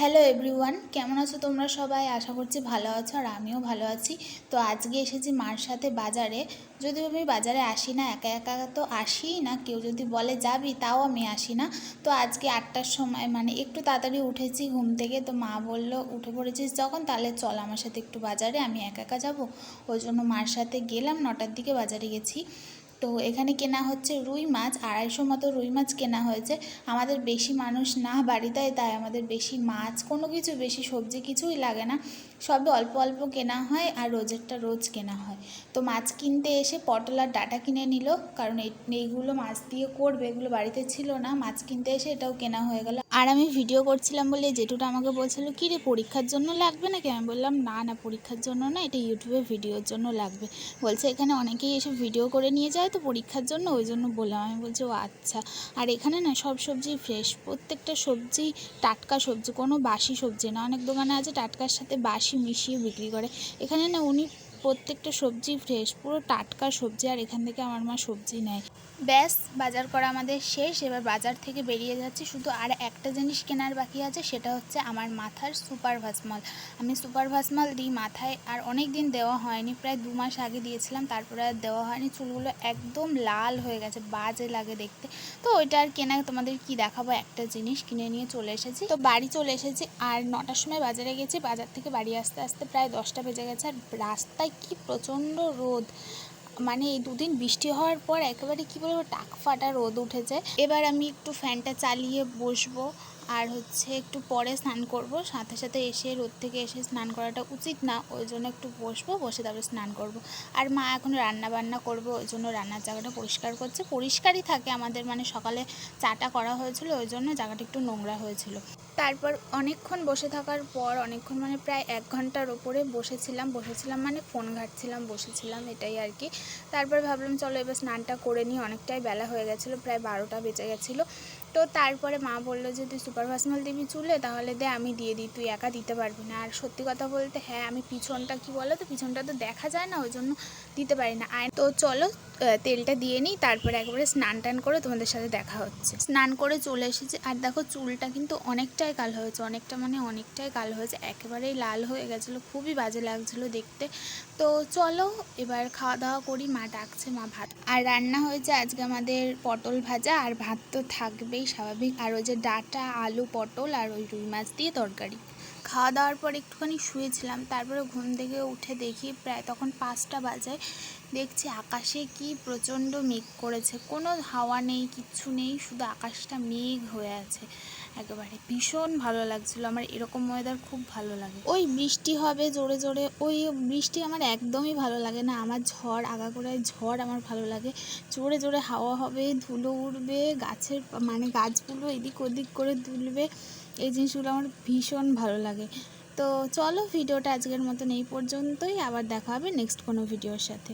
Hello everyone কেমন আছো তোমরা সবাই? আশা করছি ভালো আছো আর আমিও ভালো আছি। তো আজকে এসেছি মার সাথে বাজারে। যদিও আমি বাজারে আসি না, একা একা তো আসিই না, কেউ যদি বলে যাবি তাও আমি আসি না। তো আজকে আটটার সময় মানে একটু তাড়াতাড়ি উঠেছি ঘুম থেকে, তো মা বলল, উঠে পড়েছিস যখন, তাহলে চল আমার সাথে একটু বাজারে, আমি একা একা যাব। ওই জন্য মার সাথে গেলাম, নটার দিকে বাজারে গেছি। তো এখানে কেনা হচ্ছে রুই মাছ, আড়াইশো মতো রুই মাছ কেনা হয়েছে। আমাদের বেশি মানুষ না বাড়িতে তাই আমাদের বেশি মাছ, কোনো কিছু বেশি সবজি কিছুই লাগে না। সবই অল্প অল্প কেনা হয় আর রোজেরটা রোজ কেনা হয়। তো মাছ কিনতে এসে পটল আর ডাটা কিনে নিল, কারণ এইগুলো মাছ দিয়ে করবে, এগুলো বাড়িতে ছিল না। মাছ কিনতে এসে এটাও কেনা হয়ে গেল। আর আমি ভিডিও করছিলাম বলে জেঠুটা আমাকে বলছিল, কি রে, পরীক্ষার জন্য লাগবে নাকি? আমি বললাম, না না, পরীক্ষার জন্য না, এটা ইউটিউবে ভিডিওর জন্য লাগবে। বলছে, এখানে অনেকেই এসে ভিডিও করে নিয়ে যায় তো পরীক্ষার জন্য, ওই জন্য বললাম। আমি বলছি, ও আচ্ছা। আর এখানে না সব সবজি ফ্রেশ প্রত্যেকটা সবজি টাটকা সবজি, কোনো বাসি সবজি না, অনেক দোকানে আছে টাটকার সাথে বাসি মিশিয়ে বিক্রি করে। এখানে না উনি প্রত্যেকটা সবজি ফ্রেশ পুরো টাটকা সবজি, আর এখান থেকে আমার মা সবজি নেয়। ব্যাস, বাজার করা আমাদের শেষ। এবার বাজার থেকে বেরিয়ে যাচ্ছি। শুধু আর একটা জিনিস কেনার বাকি আছে, সেটা হচ্ছে আমার মাথার সুপার ভাসমল আমি সুপার ভাসমল দিই মাথায়, আর অনেক দিন দেওয়া হয়নি। প্রায় দু মাস আগে দিয়েছিলাম, তারপরে আর দেওয়া হয়নি। চুলগুলো একদম লাল হয়ে গেছে, বাজে লাগে দেখতে। তো ওইটা আর কেনা তোমাদের কি দেখাবো? একটা জিনিস কিনে নিয়ে চলে এসেছি। তো বাড়ি চলে এসেছি, আর নটার সময় বাজারে গেছি। বাজার থেকে বাড়ি আসতে আসতে প্রায় দশটা বেজে গেছে, আর রাস্তায় কি প্রচণ্ড রোদ। মানে এই দুদিন বৃষ্টি হওয়ার পর একেবারে কী বলব, টাক ফাটা রোদ উঠেছে। এবার আমি একটু ফ্যানটা চালিয়ে বসবো। আর হচ্ছে একটু পরে স্নান করব। সাথে সাথে এসে রোদ থেকে এসে স্নান করাটা উচিত না, ওই জন্য একটু বসবো, বসে তারপরে স্নান করব। আর মা এখন রান্না বান্না করবে, ওই জন্য রান্নার জায়গাটা পরিষ্কার করছে। পরিষ্কারই থাকে আমাদের মানে সকালে চাটা করা হয়েছিল, ওই জন্য জায়গাটা একটু নোংরা হয়েছিল। তারপর অনেকক্ষণ বসে থাকার পর, অনেকক্ষণ মানে প্রায় এক ঘণ্টার ওপরে বসেছিলাম বসেছিলাম মানে ফোন ঘাটছিলাম, বসেছিলাম, এটাই আর কি। তারপর ভাবলাম, চলো এবার স্নানটা করে নিই, অনেকটাই বেলা হয়ে গেছিল, প্রায় বারোটা বেজে গেছিল। তো তারপরে মা বলল যে, তুই সুপার ভাসমাল দিবি চুলে, তাহলে দে, আমি দিয়ে দিই, তুই একা দিতে পারবি না। আর সত্যি কথা বলতে হ্যাঁ আমি পিছনটা কি বলো তো পিছনটা তো দেখা যায় না ওই জন্য দিতে পারি না। আর তো চলো তেলটা দিয়ে নিই, তারপরে একবারে স্নান টান করে তোমাদের সাথে দেখা হচ্ছে। স্নান করে চলে এসেছি, আর দেখো চুলটা কিন্তু অনেকটাই কালো হয়েছে, অনেকটা মানে অনেকটাই কালো হয়েছে, একেবারেই লাল হয়ে গেছিল, খুবই বাজে লাগছিল দেখতে। তো চলো, এবার খাওয়া দাওয়া করি, মা ডাকছে, মা ভাত। আর রান্না হয়েছে আজকে আমাদের পটল ভাজা, আর ভাত তো থাকবেই। স্বাভাবিক। আর ওই যে ডাটা, আলু, পটল আর ওই রুই মাছ দিয়ে তরকারি। খাওয়া দাওয়ার পর একটুখানি শুয়েছিলাম, তারপরে ঘুম থেকে উঠে দেখি প্রায় তখন পাঁচটা বাজে। দেখছি আকাশে কি প্রচণ্ড মেঘ করেছে। কোনো হাওয়া নেই, কিচ্ছু নেই, শুধু আকাশটা মেঘ হয়ে আছে। একেবারে ভীষণ ভালো লাগছিল। আমার এরকম ওয়েদার খুব ভালো লাগে। ওই বৃষ্টি হবে জোরে জোরে, ওই বৃষ্টি আমার একদমই ভালো লাগে না। আমার ঝড়, আগাগোড়ায় ঝড় আমার ভালো লাগে। জোরে জোরে হাওয়া হবে, ধুলো উড়বে, গাছের মানে গাছগুলো এদিক ওদিক করে দুলবে, এই জিনিসগুলো আমার ভীষণ ভালো লাগে। তো চলো, ভিডিওটা আজকের মতন এই পর্যন্তই। আবার দেখা হবে নেক্সট কোনো ভিডিওর সাথে।